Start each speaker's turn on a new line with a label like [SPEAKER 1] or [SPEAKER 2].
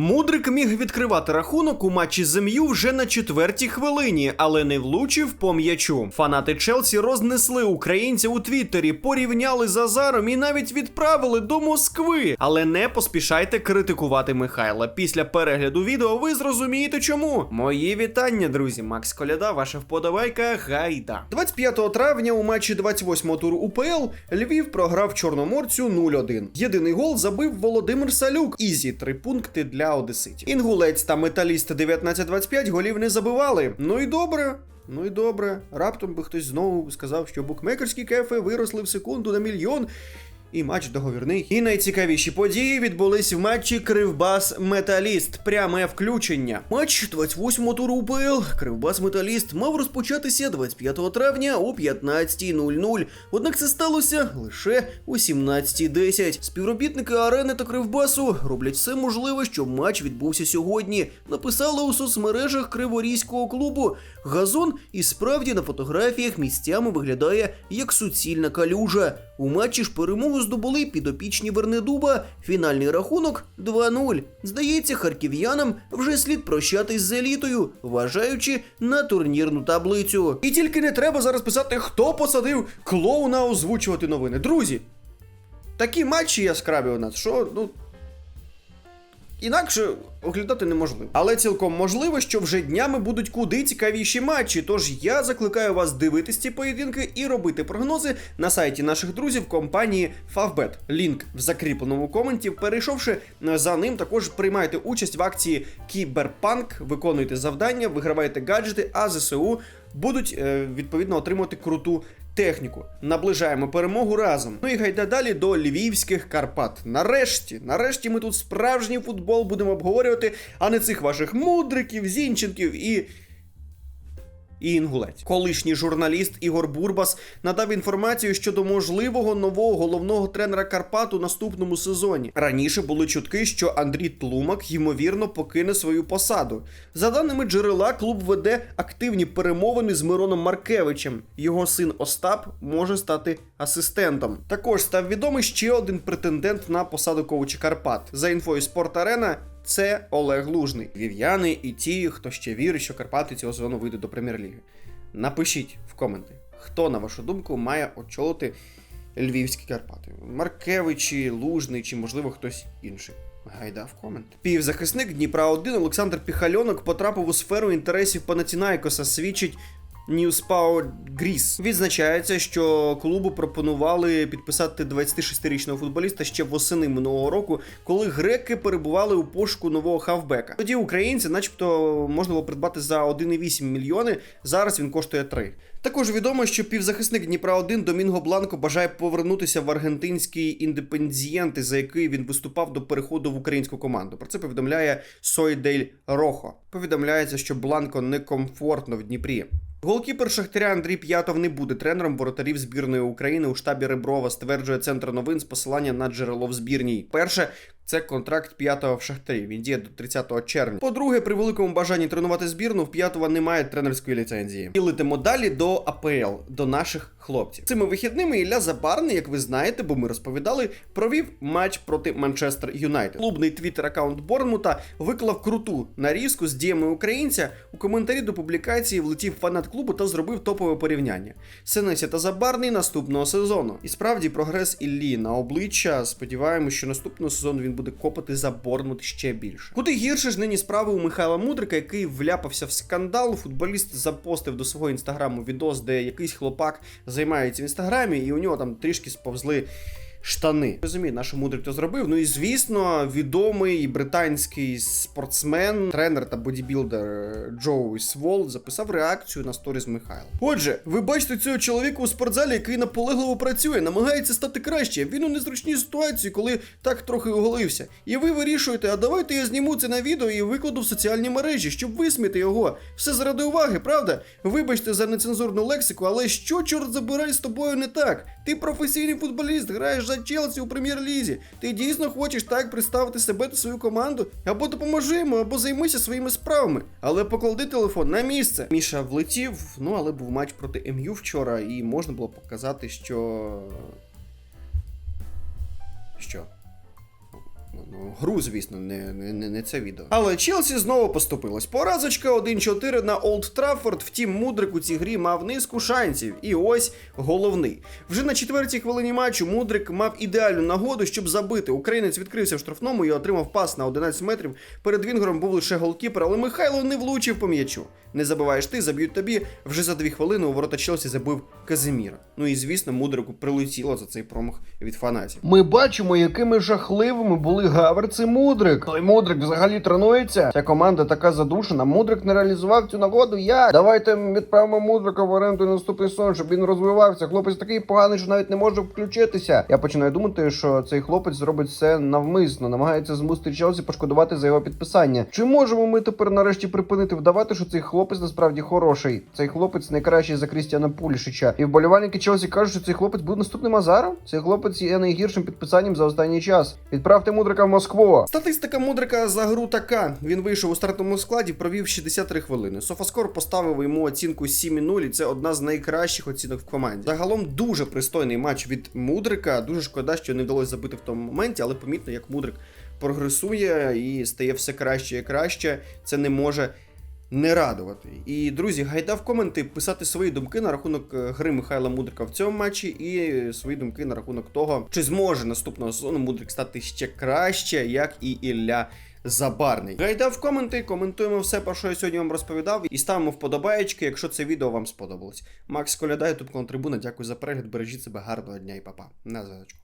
[SPEAKER 1] Мудрик міг відкривати рахунок у матчі з вже на четвертій хвилині, але не влучив по м'ячу. Фанати Челсі рознесли українця у Твіттері, порівняли з Азаром і навіть відправили до Москви. Але не поспішайте критикувати Михайла. Після перегляду відео ви зрозумієте чому. Мої вітання, друзі. Макс Коляда, ваша вподобайка. Гайда. 25 травня у матчі 28-го туру УПЛ Львів програв Чорноморцю 0-1. Єдиний гол забив Володимир Салюк. Ізі три пункти для одеситів. Інгулець та металіст 19-25 голів не забивали. Ну і добре. Ну і добре. Раптом би хтось знову сказав, що букмекерські кефи виросли в секунду на мільйон. І матч договірний. І найцікавіші події відбулись в матчі Кривбас Металіст. Пряме включення. Матч 28-го туру УПЛ. Кривбас Металіст мав розпочатися 25 травня о 15.00. Однак це сталося лише о 17.10. Співробітники арени та Кривбасу роблять все можливе, щоб матч відбувся сьогодні. Написали у соцмережах Криворізького клубу. Газон і справді на фотографіях місцями виглядає як суцільна калюжа. У матчі ж перемогу здобули підопічні Вернедуба. Фінальний рахунок 2-0. Здається, харків'янам вже слід прощатись з елітою, вважаючи на турнірну таблицю. І тільки не треба зараз писати, хто посадив клоуна озвучувати новини. Друзі, такі матчі яскраві у нас, що ну. Інакше оглядати неможливо. Але цілком можливо, що вже днями будуть куди цікавіші матчі. Тож я закликаю вас дивитись ці поєдинки і робити прогнози на сайті наших друзів компанії Favbet. Лінк в закріпленому коменті. Перейшовши за ним, також приймайте участь в акції Кіберпанк, виконуйте завдання, вигравайте гаджети, а ЗСУ будуть е, відповідно отримувати круту техніку. Наближаємо перемогу разом. Ну і гайда далі до львівських Карпат. Нарешті, нарешті ми тут справжній футбол будемо обговорювати, а не цих ваших мудриків, зінченків і. І інгулець. Колишній журналіст Ігор Бурбас надав інформацію щодо можливого нового головного тренера Карпат у наступному сезоні. Раніше були чутки, що Андрій Тлумак ймовірно покине свою посаду. За даними джерела, клуб веде активні перемовини з Мироном Маркевичем. Його син Остап може стати асистентом. Також став відомий ще один претендент на посаду коуча Карпат. За інфою Спорт-Арена, це Олег Лужний. Вів'яни і ті, хто ще вірить, що Карпати цього сезону вийдуть до прем'єр-ліги. Напишіть в коменти, хто, на вашу думку, має очолити львівські Карпати. Маркевичі, Лужний чи, можливо, хтось інший. Гайда в комент. Півзахисник Дніпра 1 Олександр Піхальонок потрапив у сферу інтересів Панатінайкоса. Свідчить Newspower Greece. Відзначається, що клубу пропонували підписати 26-річного футболіста ще восени минулого року, коли греки перебували у пошуку нового хавбека. Тоді українці, начебто, можна було придбати за 1,8 мільйони. Зараз він коштує 3. Також відомо, що півзахисник Дніпра 1 Домінго Бланко бажає повернутися в аргентинський індепендієнти, за який він виступав до переходу в українську команду. Про це повідомляє Сойдель Рохо. Повідомляється, що Бланко некомфортно в Дніпрі. Голкіпер Шахтаря Андрій П'ятов не буде тренером воротарів збірної України у штабі Реброва, стверджує центр новин з посилання на джерело в збірній. Перше. Це контракт п'ятого в Шахтарі. Він діє до 30 червня. По-друге, при великому бажанні тренувати збірну, в п'ятого немає тренерської ліцензії. І летимо далі до АПЛ, до наших хлопців. Цими вихідними Ілля Забарний, як ви знаєте, бо ми розповідали, провів матч проти Манчестер Юнайтед. Клубний твіттер аккаунт Борнмута виклав круту нарізку з діями українця. У коментарі до публікації влетів фанат клубу та зробив топове порівняння. Сенесі та Забарний наступного сезону. І справді прогрес Іллі на обличчя. Сподіваємось, що наступного сезону він буде копати за Борнмут ще більше. Куди гірше ж нині справи у Михайла Мудрика, який вляпався в скандал. Футболіст запостив до свого інстаграму відос, де якийсь хлопак займається в інстаграмі, і у нього там трішки сповзли. Штани. Розумію, наш мудрик то зробив. Ну і звісно, відомий британський спортсмен, тренер та бодібілдер Джоу Свол записав реакцію на сторіз Михайла. Отже, ви бачите цього чоловіка у спортзалі, який наполегливо працює, намагається стати краще. Він у незручній ситуації, коли так трохи оголився. І ви вирішуєте, а давайте я зніму це на відео і викладу в соціальні мережі, щоб висміти його. Все заради уваги, правда? Вибачте за нецензурну лексику, але що, чорт забирай з тобою не так? Ти професійний футболіст, граєш за Челсі у прем'єр-лізі. Ти дійсно хочеш так представити себе та свою команду? Або допоможи йому, або займися своїми справами. Але поклади телефон на місце. Міша влетів, ну але був матч проти МЮ вчора, і можна було показати, що. Що? Ну, гру, звісно, не, не, не, це відео. Але Челсі знову поступилось. Поразочка 1-4 на Олд Траффорд. Втім, Мудрик у цій грі мав низку шансів. І ось головний. Вже на четвертій хвилині матчу Мудрик мав ідеальну нагоду, щоб забити. Українець відкрився в штрафному і отримав пас на 11 метрів. Перед Вінгером був лише голкіпер, але Михайло не влучив по м'ячу. Не забиваєш ти, заб'ють тобі. Вже за дві хвилини у ворота Челсі забив Казиміра. Ну і звісно, Мудрику прилетіло за цей промах від фанатів.
[SPEAKER 2] Ми бачимо, якими жахливими були Гаверц і Мудрик. Той Мудрик взагалі тренується. Ця команда така задушена. Мудрик не реалізував цю нагоду. Як? Давайте відправимо Мудрика в оренду на наступний сон, щоб він розвивався. Хлопець такий поганий, що навіть не може включитися. Я починаю думати, що цей хлопець зробить все навмисно, намагається змусити Челсі пошкодувати за його підписання. Чи можемо ми тепер нарешті припинити вдавати, що цей хлопець насправді хороший? Цей хлопець найкращий за Крістіана Пулішича. І вболівальники Челсі кажуть, що цей хлопець буде наступним Азаром. Цей хлопець є найгіршим підписанням за останній час. Відправте мудрика в Москву.
[SPEAKER 1] Статистика Мудрика за гру така. Він вийшов у стартовому складі, провів 63 хвилини. Софаскор поставив йому оцінку 7,0, і це одна з найкращих оцінок в команді. Загалом дуже пристойний матч від Мудрика. Дуже шкода, що не вдалося забити в тому моменті, але помітно, як Мудрик прогресує і стає все краще і краще. Це не може. Не радувати. І друзі, гайда в коменти писати свої думки на рахунок е, гри Михайла Мудрика в цьому матчі, і свої думки на рахунок того, чи зможе наступного сезону Мудрик стати ще краще, як і Ілля Забарний. Гайда в коменти, коментуємо все, про що я сьогодні вам розповідав, і ставимо вподобаєчки, якщо це відео вам сподобалось. Макс Коляда, ютуб Трибуна, дякую за перегляд, бережіть себе, гарного дня і папа. На зв'язочку.